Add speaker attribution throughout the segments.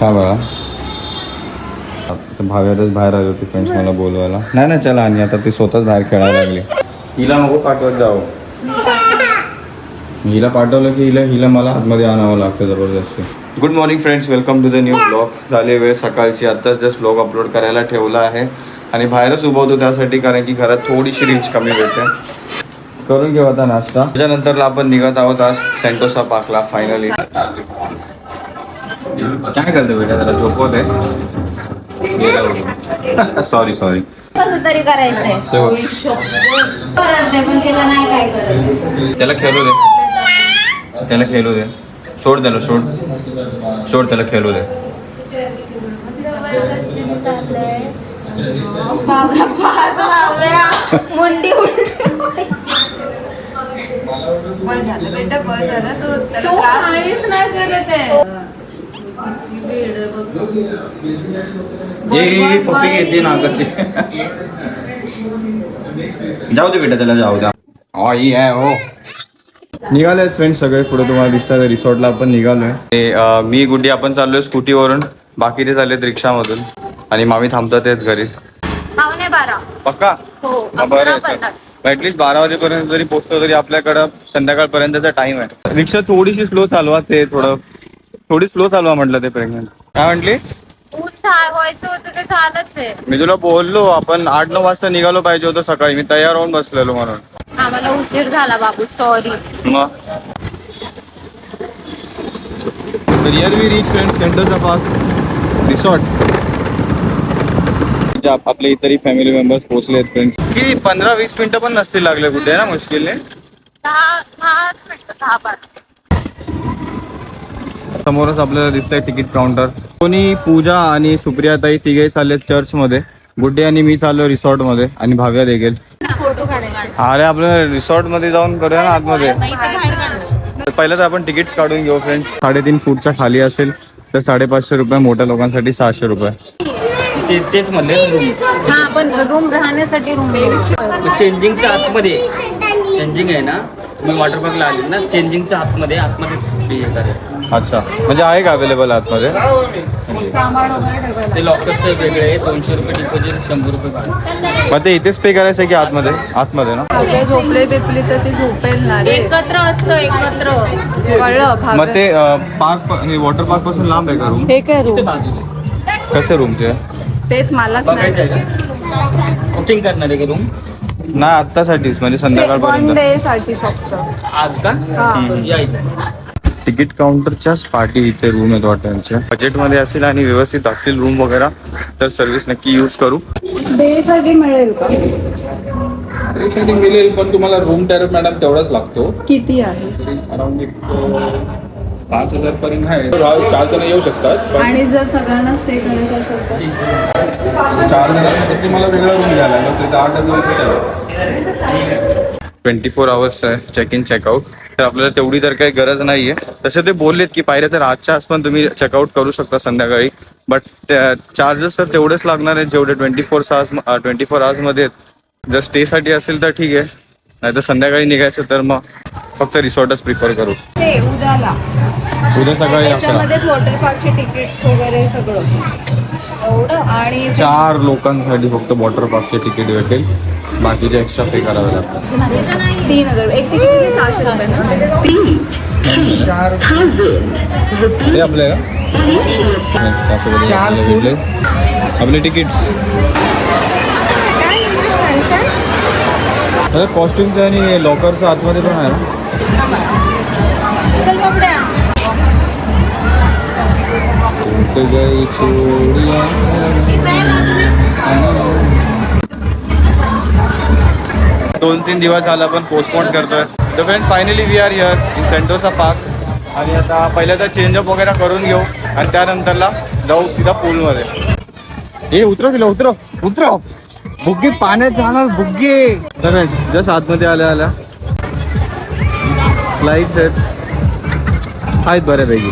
Speaker 1: का बघा आता भाव्यातच बाहेर आली होती फ्रेंड्स मला बोलवायला. नाही नाही चला आणि आता ती स्वतःच बाहेर खेळायला लागली. हिला नको पाठवत जाऊ. हिला पाठवलं की हिला हिला मला आतमध्ये आणावं लागतं जबरदस्ती. Good morning friends welcome to the new blog झाले वेळ सकाळची. आत्ताच जस्ट ब्लॉग अपलोड करायला ठेवला आहे. आणि बाहेरच उभं होतो त्यासाठी कारण की घरात थोडीशी रेंज कमी भेटते. करून घेऊ आता नाश्ता. त्याच्यानंतरला आपण निघत आहोत आज सेंटोसा पार्कला फायनली काय करते बेटा त्याला झोपवत आहे सॉरी सॉरी
Speaker 2: कसं तरी करायचंय. करते पण तिला नाही काय करत.
Speaker 1: त्याला खेळू दे. त्याला खेळू दे. सोड त्याला सोड. सोड त्याला खेळू दे.
Speaker 2: मुंडी
Speaker 3: बस झालं बेटा बस झालं. तो त्याला त्रास
Speaker 2: काहीच नाही करत आहे.
Speaker 1: पप्पी घेते ना करते जाऊ दे बेटा त्याला जाऊ द्या. आई आहे हो निघाले फ्रेंड सगळे पुढे तुम्हाला दिसतात रिसॉर्टला आपण निघालोय. मी गुड्डी आपण चाललोय स्कूटीवरून. बाकीचे चाललेत रिक्षामधून. आणि मामी थांबतात आहेत घरी. पक्का?
Speaker 2: हो
Speaker 1: हा, बरं ऍटलीस्ट वाजेपर्यंत जरी पोहोचलो तरी आपल्याकडं संध्याकाळपर्यंतचा टाइम आहे. रिक्षा थोडीशी स्लो चालवा ते थोडं थोडी स्लो चालवा म्हटलं ते प्रेग्नंट काय म्हटली?
Speaker 2: ऊन झा- व्हायचं होतं ते झालंच आहे.
Speaker 1: मी तुला बोललो आपण आठ नऊ वाजता निघालो पाहिजे होतं सकाळी. मी तयार होऊन बसलेलो म्हणून.
Speaker 2: आम्हाला उशीर झाला बाबू सॉरी
Speaker 1: मग? रिअर वी रीच फ्रेंड सेंटरचा पार्क रिसॉर्ट आपले इतरही फॅमिली मेंबर्स पोहोचले आहेत फ्रेंड्स की पंधरा वीस मिनिटं पण नसतील लागले कुठे ना मुश्किलने?
Speaker 2: दहा दहाच मिनिटं दहा बारा
Speaker 1: समोरच आपल्याला दिसतंय तिकीट काउंटर. कोणी पूजा आणि सुप्रिया ताई तिघे चालले चर्च मध्ये गुड्डे आणि मी चाललो रिसॉर्टमध्ये आणि भाव्या देखील. अरे आपलं रिसॉर्टमध्ये जाऊन करूया ना आतमध्ये. तर पहिलं तर आपण तिकीट्स काढून घेऊ फ्रेंड साडेतीन फूटच्या खाली असेल तर साडेपाचशे रुपये मोठ्या लोकांसाठी सहाशे रुपये.
Speaker 4: ते तेच म्हणले रूम
Speaker 2: हा पण रूम राहण्यासाठी रूम
Speaker 4: चेंजिंगच्या आतमध्ये. चेंजिंग आहे ना? तुम्ही वॉटर पार्कला आले ना चेंजिंगच्या आतमध्ये आतमध्ये.
Speaker 1: अच्छा. म्हणजे आहे का अवेलेबल आतमध्ये?
Speaker 4: ते लॉकरचं वेगळे आहे दोनशे रुपये डिपॉझिट शंभर रुपये भाडं.
Speaker 1: मग ते इथेच पे करायचं आहे की आतमध्ये? आतमध्ये ना?
Speaker 3: झोपले बिपली तर ती झोपेल ना रे
Speaker 2: एकत्र असतो एकत्र.
Speaker 3: कळलं
Speaker 1: मग ते पार्क हे वॉटर पार्कपासून लांब आहे का रूम
Speaker 3: हे काय रूम
Speaker 4: बाजूला
Speaker 1: कसे रूमचे
Speaker 3: तेच मलाच नाही.
Speaker 4: बघायचं आहे का? बुकिंग करणार आहे का रूम
Speaker 1: नाही आत्तासाठीच म्हणजे
Speaker 3: वन
Speaker 1: संध्याकाळपर्यंत
Speaker 3: डे साठी फक्त.
Speaker 4: आज का?
Speaker 3: हा.
Speaker 4: या इथे.
Speaker 1: तिकीट काउंटरच्याच पार्टी इथे रूम आहेत हॉटेलच्या बजेटमध्ये असेल आणि व्यवस्थित असतील रूम वगैरे तर सर्व्हिस नक्की यूज करू.
Speaker 3: डे साठी मिळेल का?
Speaker 5: मिळेल पण तुम्हाला रूम टॅरिफ मॅडम तेवढाच लागतो.
Speaker 3: किती आहे?
Speaker 5: अराउंड एक अं, पाच हजार पर्यंत आहे. रा- चार जण येऊ शकतात पण
Speaker 3: आणि जर सगळ्यांना स्टे करायचं असेल तर?
Speaker 5: चार जणांसाठी तुम्हाला वेगळा रूम घ्यायला लागेल त्याचा आठ हजार रुपये आहे.
Speaker 1: ट्वेंटी फोर आवर्स आहे चेक इन चेकआउट तर आपल्याला तेवढी तर काही गरज नाही आहे तसे ते बोललेत की पाहिजे तर आजच्या आज पण तुम्ही चेकआउट करू शकता संध्याकाळी. बट चार्जेस तर तेवढेच लागणार आहेत जेवढे twenty four hours twenty four आवर्समध्ये आहेत. जर स्टेसाठी असेल तर ठीक आहे. नाही तर संध्याकाळी निघायचं तर मग फक्त रिसॉर्टच प्रिफर करू.
Speaker 3: उद्याला.
Speaker 1: उद्या सकाळी
Speaker 3: त्याच्यामध्येच वॉटर पार्कचे तिकीट्स वगैरे सगळं. एवढं आणि
Speaker 1: चार लोकांसाठी फक्त वॉटर पार्कचे तिकीट भेटेल. बाकीचे एक्स्ट्रा पे करावे लागतात.
Speaker 3: तीन हजार. एक तिकीट किती? सहाशे रुपये ना?
Speaker 1: चार हे आपले का नाही, आपल्याला भेटले आपले तिकीट्स कॉस्ट्युमचं आणि लॉकरचं आतमध्ये पण आहे ना? टूट गई चूड़ियां दोन तीन दिवस झाला आपण पोस्टपोन करतोय. तर friend finally we are here in Sentosa park आणि आता पहिल्या तर चेंजअप वगैरे करून घेऊ. आणि त्यानंतरला जाऊ सीधा पूलमध्ये ए उतरव तिला उतरव उतरव बुग्गी पाण्यात जाणार बुग्गी. तर जस्ट आतमध्ये आल्या आल्या. स्लाइड्स आहेत. आहेत बऱ्यापैकी.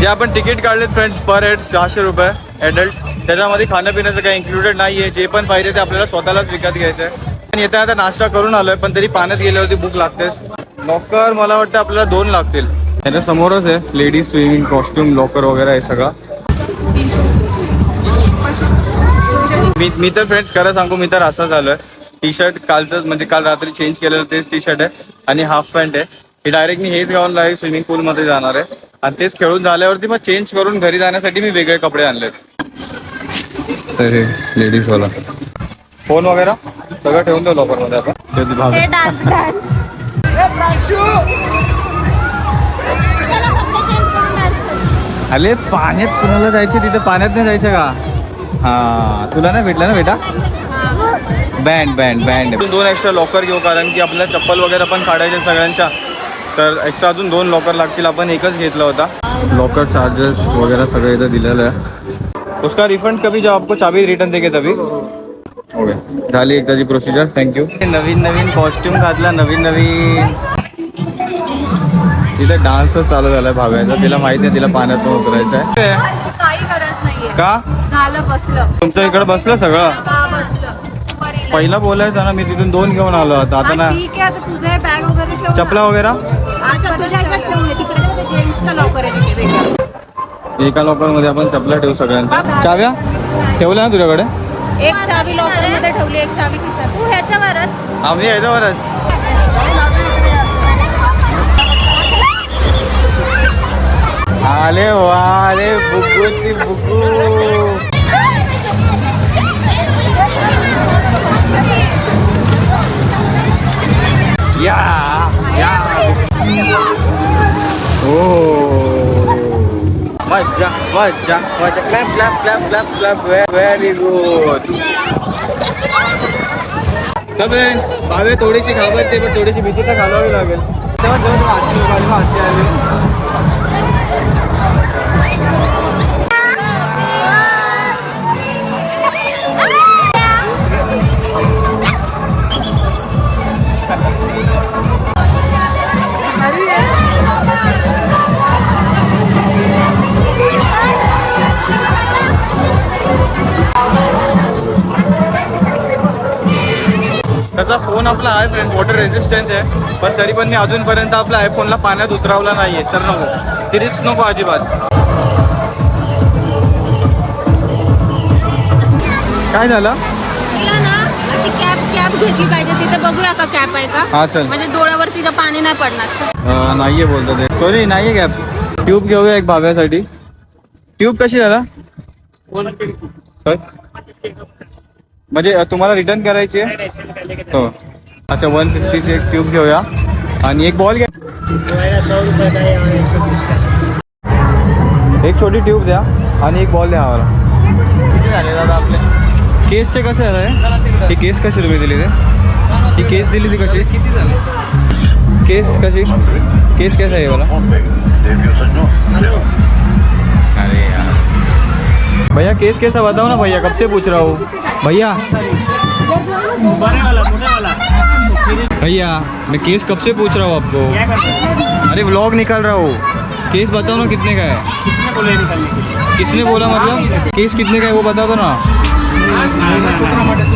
Speaker 1: जे आपण तिकीट काढलेत फ्रेंड्स पर हेड सहाशे रुपये ॲडल्ट त्याच्यामध्ये खाणं पिण्याचं काही इन्क्लुडेड नाही आहे जे पण पाहिजे ते आपल्याला स्वतःलाच विकत घ्यायचं आहे पण येता आता नाश्ता करून आलोय पण तरी पाण्यात गेल्यावरती भूक लागतेच. लॉकर मला वाटतं आपल्याला दोन लागतील. त्याच्या समोरच आहे लेडीज स्विमिंग कॉस्ट्युम लॉकर वगैरे आहे सगळं. मी मी तर फ्रेंड्स खरं सांगू मी तर असं झालोय टी शर्ट कालचं म्हणजे काल रात्री चेंज केलेलं तेच टी शर्ट आहे. आणि हाफ पॅन्ट आहे. हे डायरेक्ट मी हेच घालून लाईव्ह स्विमिंग पूलमध्ये जाणार आहे. आणि तेच खेळून झाल्यावरती मग चेंज करून घरी जाण्यासाठी मी वेगळे कपडे आणलेत. लेडीज वाला. फोन वगैरे? सगळं ठेवून देऊ आपण. भाग-
Speaker 3: डान्स डान्स
Speaker 1: अरे पाण्यात कुणाला जायचे तिथे? पाण्यात नाही जायचं का? हा तुला नाही भेटलं ना बेटा? बँड बँड बँड दोन एक्स्ट्रा लॉकर घेऊ कारण की आपल्याला चप्पल वगैरे पण काढायचे सगळ्यांच्या. तर एक्स्ट्रा अजून दोन लॉकर लागतील. आपण एकच घेतला होता. लॉकर चार्जेस वगैरे सगळं इथं दिलेलं आहे. उसका रिफंड कभी जब आपको चाबी रिटर्न देगे तभी. ओके झाली एकदाची प्रोसिजर थँक्यू नवीन नवीन कॉस्ट्युम घातला नवीन नवीन तिथे डान्सच चालू झालाय भागायचा तिला माहिती आहे तिला पाण्यात पण उतरायचं आहे
Speaker 3: काही गरज नाहीये.
Speaker 1: का?
Speaker 3: झालं बसलं.
Speaker 1: तुमचं इकडे बसलं सगळं. पहिला बोलायचं ना मी तिथून दोन घेऊन आलो आता. आता ना
Speaker 3: ठीक आहे आता तुझं बॅग वगैरे ठेव ना.
Speaker 1: चपला वगैरे?
Speaker 2: अच्छा तुझ्या ह्याच्यात ठेवून दे. तिकडे जेंट्सचं लॉकर आहे तिथे वेगळं.
Speaker 1: एका लॉकरमध्ये आपण चपला ठेवू सगळ्यांच्या चाव्या? ठेवल्या ना तुझ्याकडे?
Speaker 2: एक चावी लॉकरमध्ये ठेवली एक चावी खिशात. तू ह्याच्यावरच.
Speaker 1: आम्ही याच्यावरच आले वा आले बुकू ती बुकू. या या. मज्जा मज्जा मज्जा clap clap clap clap clap very good Bhave थोडीशी घाबरते पण थोडीशी भीती तर घालावी लागेल. तेव्हा जवळ आजी आली आजी आली. त्याचा फोन आपला आहे फ्रेंड वॉटर रेजिस्टंट आहे. पण तरी पण मी अजूनपर्यंत आपल्या आयफोनला पाण्यात उतरवला नाहीये. तर नको. ती रिस्क नको अजिबात. काय झालं?
Speaker 2: कॅप कॅप घेतली पाहिजे. तिथे का कॅप आहे का?
Speaker 1: हा चल.
Speaker 2: म्हणजे डोळ्यावर तिच्या पाणी नाही पडणार.
Speaker 1: नाहीये बोलतो ते. सॉरी नाहीये कॅब ट्यूब घेऊया एक भाव्यासाठी. ट्यूब कशी दादा सर म्हणजे तुम्हाला रिटर्न करायची आहे? हो. अच्छा वन फिफ्टीची एक ट्यूब घेऊया. आणि एक बॉल घ्या. एक छोटी ट्यूब द्या आणि एक बॉल द्या आम्हाला. केसचे कसे आहे ही केस कशी तुम्ही दिली ते ही केस दिली ती कशी? किती झाले? केस कशी? केस कैसा है ये वाला अरे भैया केस कैसा बताओ ना भैया कब से पूछ रहा हूँ? भैया। भैया मैं केस कब से पूछ रहा हूँ आपको? अरे व्लॉग निकाल रहा हूँ। केस बताओ ना कितने का है।
Speaker 6: किसने बोला निकालने के लिए?
Speaker 1: किसने बोला मतलब? केस कितने का है वो बता दो ना।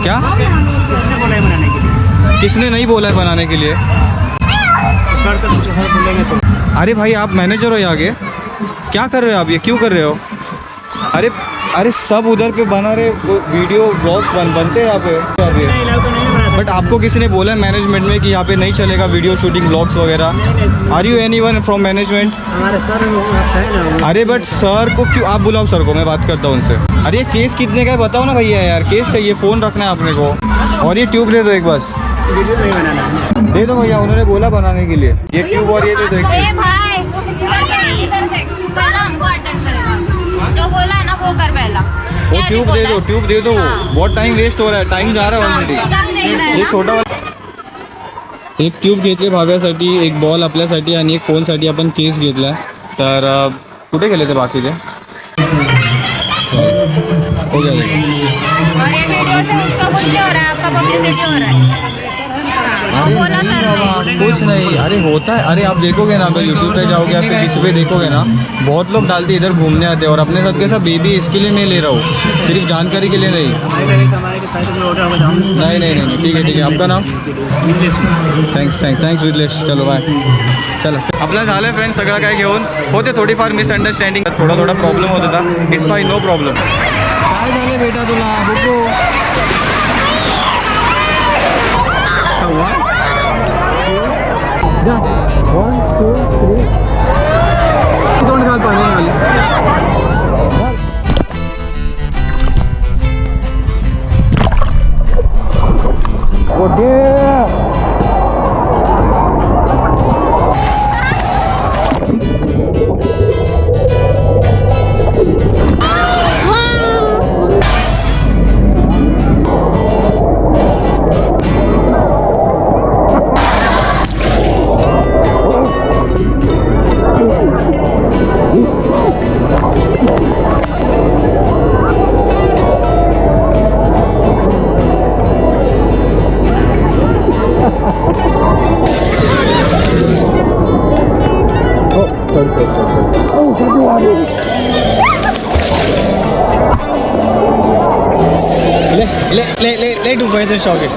Speaker 1: क्या?
Speaker 6: किसने बोला ये बनाने के लिए?
Speaker 1: किसने नहीं बोला है बनाने के लिए?
Speaker 6: तो सर तो तो।
Speaker 1: अरे भाई आप मैनेजर हो यहाँ के क्या कर रहे हो आप? ये क्यों कर रहे हो? अरे अरे सब उधर पे बना रहे वो वीडियो ब्लॉग्स बन बनते हैं यहाँ पे।
Speaker 6: तो नहीं
Speaker 1: बट आपको किसी ने बोला है मैनेजमेंट में कि यहाँ पे नहीं चलेगा वीडियो शूटिंग ब्लॉग्स वगैरह? Are you anyone from management
Speaker 6: है
Speaker 1: अरे बट सर को क्यों आप बुलाओ सर को मैं बात करता हूँ उनसे। अरे ये केस कितने का है बताओ ना भैया यार केस चाहिए फ़ोन रखना है अपने को। और ये ट्यूब दे दो एक बस।
Speaker 6: वीडियो नहीं बनाना। है
Speaker 1: दे दो भैया उन्होंने बोला बनाने के लिए। ये ट्यूब और ये दे दो
Speaker 3: जो बोला है ना वो कर पहला।
Speaker 1: वो ट्यूब दे दो ट्यूब दे दो। बहुत टाइम वेस्ट हो रहा है टाइम जा रहा है ऑलरेडी हे छोटा वाला एक ट्यूब घेतली भाव्यासाठी एक बॉल आपल्यासाठी आणि एक फोनसाठी आपण केस घेतला तर कुठे गेले ते बाकीचे? हो गया
Speaker 3: कुछ नहीं हो है हो है
Speaker 1: कुछ नहीं। अरे होता है। अरे आप देखोगे ना अगर यूट्यूब पे जाओगे या फिर किसी पे देखोगे ना बहुत लोग डालते हैं, इधर घूमने आते हैं और अपने साथ कैसा बेबी इसके लिए मैं ले रहा हूँ। सिर्फ़ जानकारी के लिए नहीं। नहीं नहीं नहीं नहीं, ठीक है ठीक है। आपका नाम? थँक्स थँक्स थँक्स विदलेश चलो बाय चला आपलं झालं फ्रेंड सगळं काय घेऊन? होते थोडीफार मिसअंडरस्टँडिंग थोडा थोडा प्रॉब्लेम होत होता. इट्स फाय नो प्रॉब्लेम काय झालं बेटा तुला? কিন্তু উপরে শখে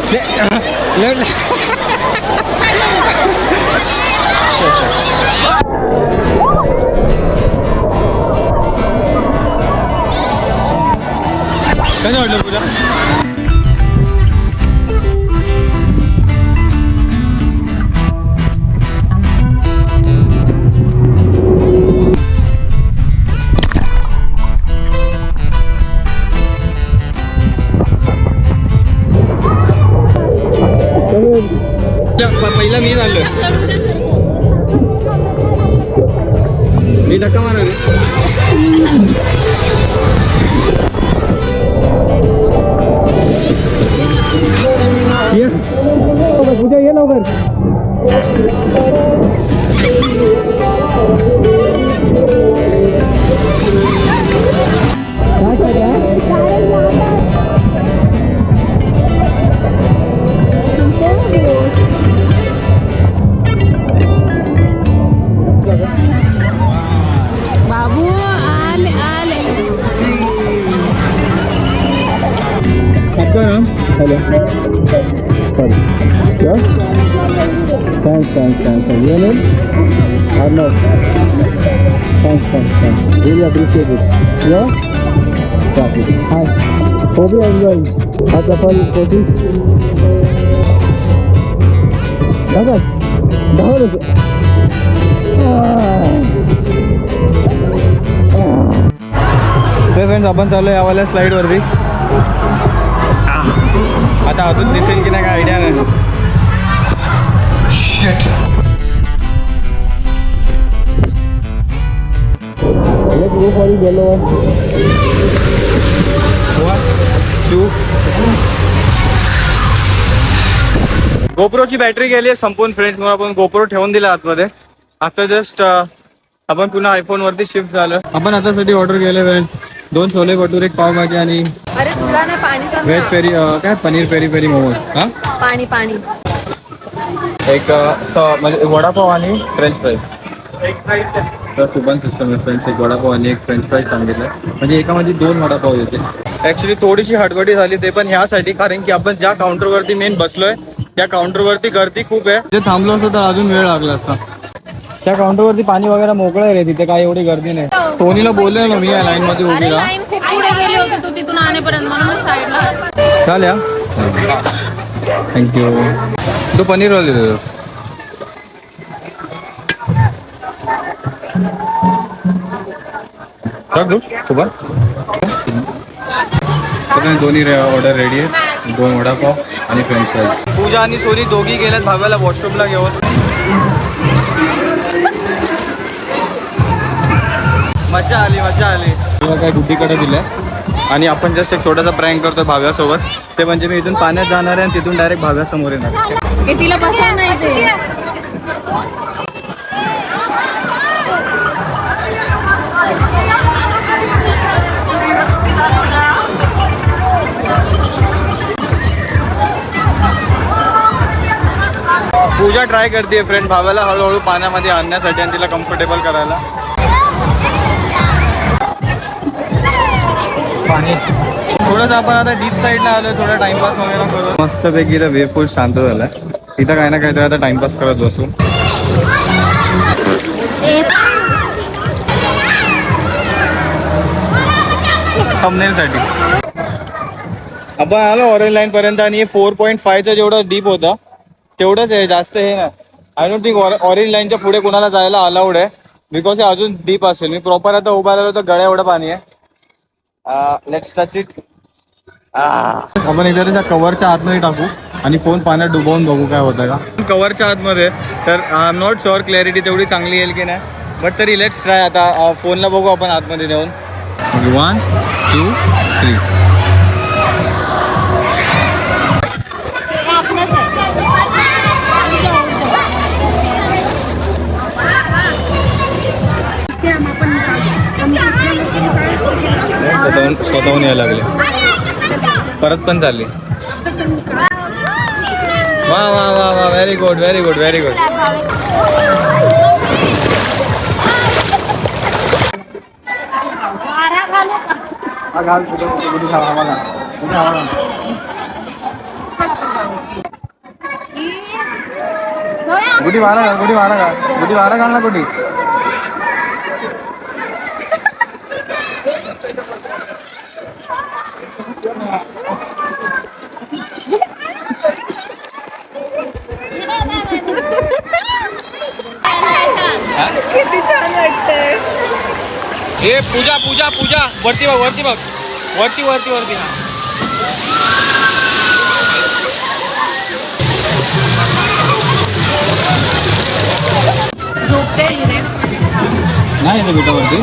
Speaker 1: पहिला मी झालो मी धक्का मारले पूजा ये लवकर हॅलो. सॉरी क्या thanks thanks thanks your name Arnav thanks thanks thanks really appreciate it यो चालेल हाय होप यू. एन्जॉय हा. कपाल ऑल दादा दहा रुपये ते फ्रेंड्स आपण चाललो यावाल्या स्लाईडवरती आता अजून दिसेल की नाही काय आयडिया नाही. गोप्रोची बॅटरी गेली आहे संपून फ्रेंड्स म्हणून आपण गोप्रो ठेवून दिला आतमध्ये. आता जस्ट आपण पुन्हा आयफोन वरती शिफ्ट झालं. आपण आतासाठी ऑर्डर केलं फ्रेंड्स दोन छोले भटूर एक पावभाजी आणि
Speaker 2: अरे
Speaker 1: व्हेज पेरी काय? Paneer peri peri momos. हा?
Speaker 2: पाणी पाणी.
Speaker 1: एक अ, स- म्हणजे वडापाव आणि फ्रेंच फ्राईज तर कुपन सिस्टम आहे फ्रेंड्स एक वडापाव आणि एक फ्रेंच फ्राईज सांगितलं म्हणजे एकामध्ये दोन वडापाव येते ऍक्च्युली थोडीशी हटबडी झाली ते पण ह्यासाठी कारण की आपण ज्या काउंटरवरती मेन बसलोय त्या काउंटरवरती गर्दी खूप आहे. ते थांबलो असतो तर अजून वेळ लागला असता. त्या काउंटरवरती पाणी वगैरे मोकळं आहे रे तिथे काय एवढी गर्दी नाही. सोनीला बोलले ना मी या लाईन मध्ये उभी राहा.
Speaker 2: तिथून आणेपर्यंत म्हणून साईडला.
Speaker 1: थँक्यू तो पनीर दू सुभाष दोन्ही ऑर्डर रेडी आहे दोन वडापाव आणि फ्रेंच फ्राईज पूजा आणि सोनी दोघी गेल्यात भाव्याला वॉशरूमला घेऊन. मजा आली मजा आली. तुला काय गुड्डीकडे दिलंय? आणि आपण जस्ट एक छोटासा प्रँक करतो भाव्यासोबत. ते म्हणजे मी इथून पाण्यात जाणार आहे आणि तिथून डायरेक्ट भाव्यासमोर येणार आहे.
Speaker 2: तिला बसा नाही ते
Speaker 1: ट्राय करते फ्रेंड भावाला हळूहळू पाण्यामध्ये आणण्यासाठी आणि तिला कम्फर्टेबल करायला. पाणी. थोडंसं आपण आता डीप साईडला आलोय थोडा टाइमपास वगैरे करू मस्तपैकी वेव पूल शांत झालाय. इथं काही ना काहीतरी आता टाइमपास करत बसू. साठी. आपण आलो ऑरेंज लाईन पर्यंत आणि हे फोर पॉईंट फायचा जेवढं डीप होता तेवढंच आहे जास्त हे ना आय डोंट थिंक ऑरेंज लाईनच्या पुढे कोणाला जायला अलाउड आहे. बिकॉज हे अजून डीप असेल. मी प्रॉपर आता उभा राहिलो तर गळ्या एवढं पाणी आहे. लेट्स टच इट आपण एकदा त्याच्या कव्हरच्या आतमध्ये टाकू आणि फोन पाण्यात डुबवून बघू काय होतं का. कव्हरच्या आतमध्ये तर I am not sure clarity तेवढी चांगली येईल की नाही बट तरी लेट्स ट्राय आता फोनला बघू आपण आतमध्ये नेऊन. वन टू थ्री स्वतःहून स्वतःहून यायला लागले. परत पण चालली. वा वा वा वा very good very good very good गुढी मारा का गुडी मारा का गुडी मारा घाल ना गुढी
Speaker 2: किती छान वाटतंय
Speaker 1: हे पूजा पूजा पूजा. वरती बघ वरती बघ. वरती वरती वरती. हा नाही येते बेटा वरती.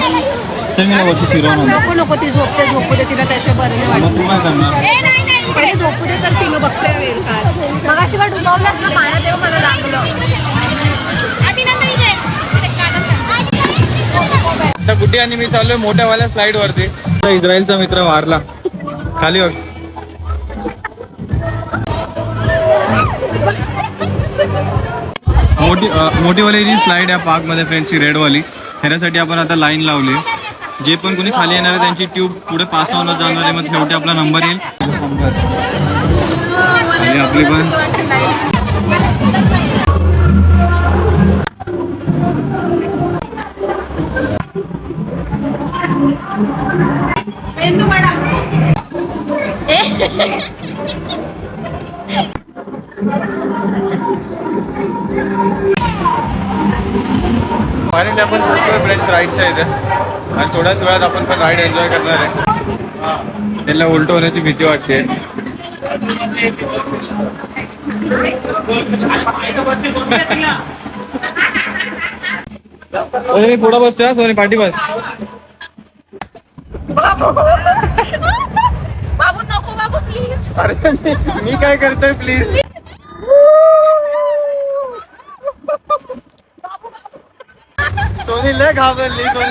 Speaker 1: तर मी वरती फिरवणार
Speaker 2: नको नको ती झोपते झोपू दे तिला त्याशिवाय बरं नाही
Speaker 1: मग
Speaker 2: वाटत.
Speaker 1: तू काय करणार?
Speaker 2: पहिले झोपू दे तर तिनं बघते वेळ काय मग अशी वाट डुबवलंच ना पाण्यात तेव्हा मला लागलं.
Speaker 1: आता कुठे आणि मी चाललोय मोठ्यावाल्या स्लाइड वरती. इस्रायलचा मित्र मारला खाली बघ. मोठी मोठीवाली जी स्लाइड आहे पार्कमध्ये फ्रेंड्सची रेडवाली ह्याच्यासाठी आपण आता लाईन लावली. जे पण कोणी खाली येणार आहे त्यांची ट्यूब पुढे पास होऊन जाणार आहे. मग शेवटी आपला नंबर येईल. आणि आपली पण. फायनली आपण फ्रेंड्स राईडच्या इथे. आणि थोड्याच वेळात आपण पण राईड एन्जॉय करणार आहे. त्यांना उलट होण्याची भीती वाटते. अरे मी पुढं बसतोय सोनी पाठी बस.
Speaker 2: बाबू नको बाबू प्लीज़
Speaker 1: अरे मी- मी काय करतोय प्लीज़ सोनी लय घाबरली डन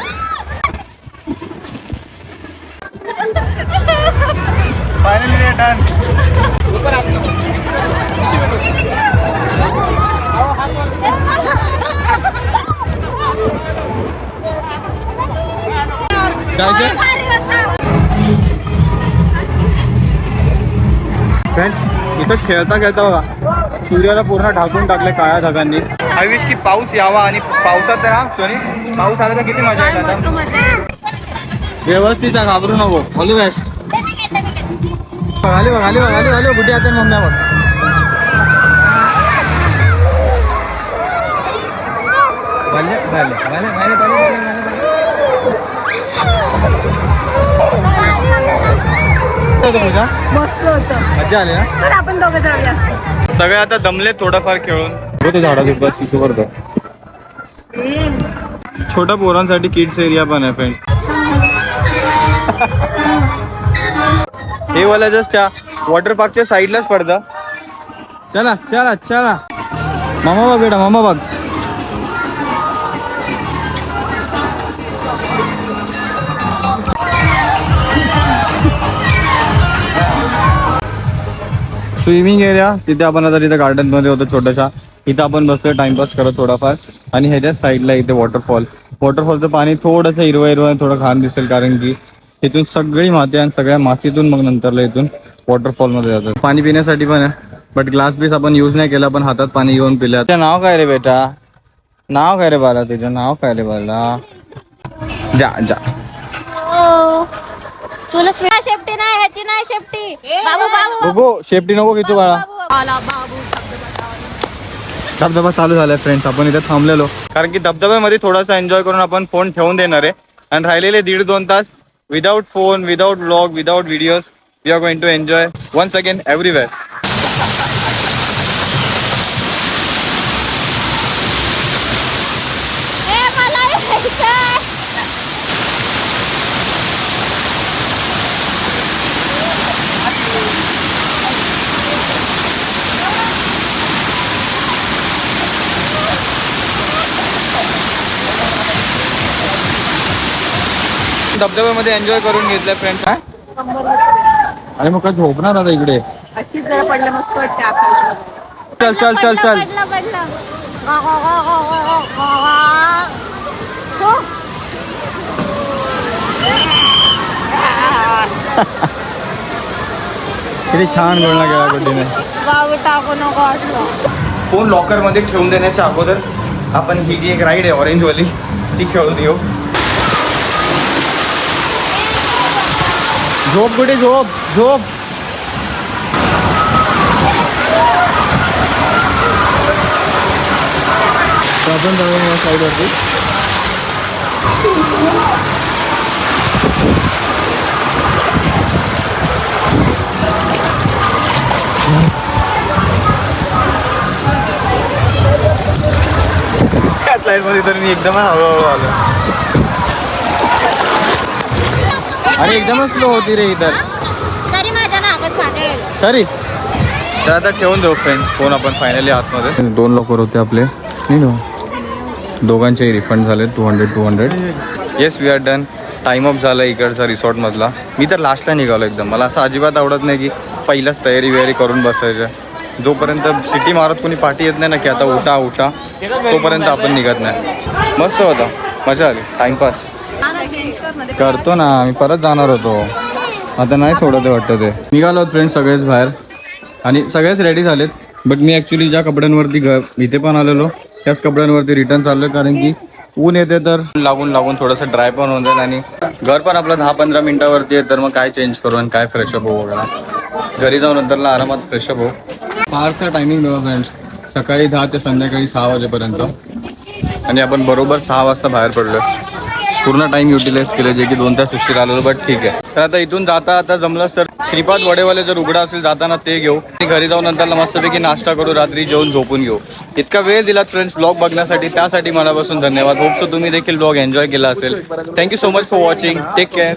Speaker 1: जायचं फ्रेंड्स इथं खेळता खेळता बघा सूर्याला पूर्ण ढाकून टाकले काळ्या ढगांनी. आय विश की पाऊस यावा आणि पावसात ना सोनी पाऊस आला तर किती मजा येईल आता? व्यवस्थित आहे, घाबरू नको. ऑल द बेस्ट आले बघ आले बघ आले आले बुटी आता मम्मी बघ भले भले भले भले भले भले पूजा
Speaker 2: मस्त होतं.
Speaker 1: मजा आली ना?
Speaker 2: तर आपण दोघं जाऊया.
Speaker 1: सगळे आता दमले थोडंफार खेळून. ते झाडा तिथं शिशू करतो. छोट्या पोरांसाठी किड्स एरिया पण आहे फ्रेंड हे वाला जस्ट त्या वॉटर पार्कच्या साईडलाच पडतं. चला चला चला. मामा बघ बेटा मामा बघ. स्विमिंग एरिया तिथे आपण आता तिथे गार्डनमध्ये होतो छोट्याशा इथं आपण बसतोय टाइमपास करत थोडाफार. आणि ह्याच्या साईडला इथे वॉटरफॉल. वॉटरफॉलचं पाणी थोडंसं हिरवं हिरवं थोडं घाण दिसेल कारण की इथून सगळी माती आणि सगळ्या मातीतून मग नंतरला इथून वॉटरफॉलमध्ये जातात. पाणी पिण्यासाठी पण आहे. बट ग्लास बीस आपण यूज नाही केला पण हातात पाणी घेऊन पिलं त्याचं नाव काय रे बेटा? नाव काय रे बाला तुझं नाव काय रे बाला जा जा. हो.
Speaker 3: तुला शेफ्टी नाही ह्याची नाही शेफ्टी बाबू बाबू
Speaker 1: बघू शेफ्टी नको घेतो बाळा.
Speaker 2: आला बाबू
Speaker 1: धबधबा चालू झालाय फ्रेंड्स आपण इथे थांबलेलो. कारण की धबधब्यामध्ये थोडासा एन्जॉय करून आपण फोन ठेवून देणार आहे. आणि राहिलेले दीड दोन तास without phone without blog without videos we are going to enjoy once again everywhere धबधब्यामध्ये enjoy करून घेतलं फ्रेंड्स अरे मग काय झोपणार आता इकडे?
Speaker 2: अशीच जरा पडलं मस्त वाटतं आकाश
Speaker 1: चल चल चल चल.
Speaker 3: पडलं पडलं. हो.
Speaker 1: किती छान गोळणा केला गुड्डीने.
Speaker 3: टाकू नको वाटलं.
Speaker 1: फोन लॉकरमध्ये ठेवून देण्याच्या अगोदर आपण ही जी एक राईड आहे ऑरेंजवाली ती खेळून येऊ. झोप कुठे झोप झोप. तर आपण जाऊया या साईडवरती. त्या स्लाईडमध्ये तर मी एकदमच हळूहळू आलो. अरे एकदमच स्लो होती रे इतर
Speaker 3: तरी. माझ्या नागात
Speaker 1: सरी तर. आता ठेवून देऊ फ्रेंड्स फोन आपण फायनली आतमध्ये. दोन लॉकर होते आपले. नाही ना? दोघांचेही रिफंड झाले two hundred two hundred yes we are done time up झाला इकडचा रिसॉर्टमधला मी तर लास्टला निघालो एकदम. मला असं अजिबात आवडत नाही की पहिलाच तयारी वयारी करून बसायचं. जोपर्यंत सिटी मारत कोणी पाठी येत नाही ना की आता उठा उठा तोपर्यंत आपण निघत नाही. मस्त होता. मजा आली.
Speaker 2: मध्ये
Speaker 1: करतो ना मी परत जाणार होतो. आता नाही सोडत आहे वाटतं ते. निघालो फ्रेंड्स सगळेच बाहेर. आणि सगळेच रेडी झालेत. बट मी ॲक्च्युली ज्या कपड्यांवरती घ इथे पण आलेलो त्याच कपड्यांवरती रिटर्न चाललो कारण की ऊन येते तर लागून लागून थोडंसं ड्राय पण होऊन जाईल आणि घर पण आपलं दहा पंधरा मिनिटावरती आहे तर मग काय चेंज करू आणि काय फ्रेशअप होऊ वगैरे. घरी जाऊन नंतरला आरामात फ्रेशअप होऊ. फारचा टायमिंग बघा फ्रेंड्स सकाळी दहा ते संध्याकाळी सहा वाजेपर्यंत. आणि आपण बरोबर सहा वाजता बाहेर पडलो पूर्ण टाइम युटिलाइज केलं जे की दोन तास उशीर आलेलो बट ठीक आहे. तर आता इथून जाता आता जमलंच तर श्रीपाद वडेवाले जर उघडा असेल जाताना ते घेऊ. आणि घरी जाऊन नंतर मस्तपैकी नाश्ता करू रात्री जेवून झोपून घेऊ. इतका वेळ दिलात फ्रेंड्स ब्लॉग बघण्यासाठी त्यासाठी मनापासून धन्यवाद. होप सो तुम्ही देखील ब्लॉग एन्जॉय केला असेल. Thank you so much for watching take care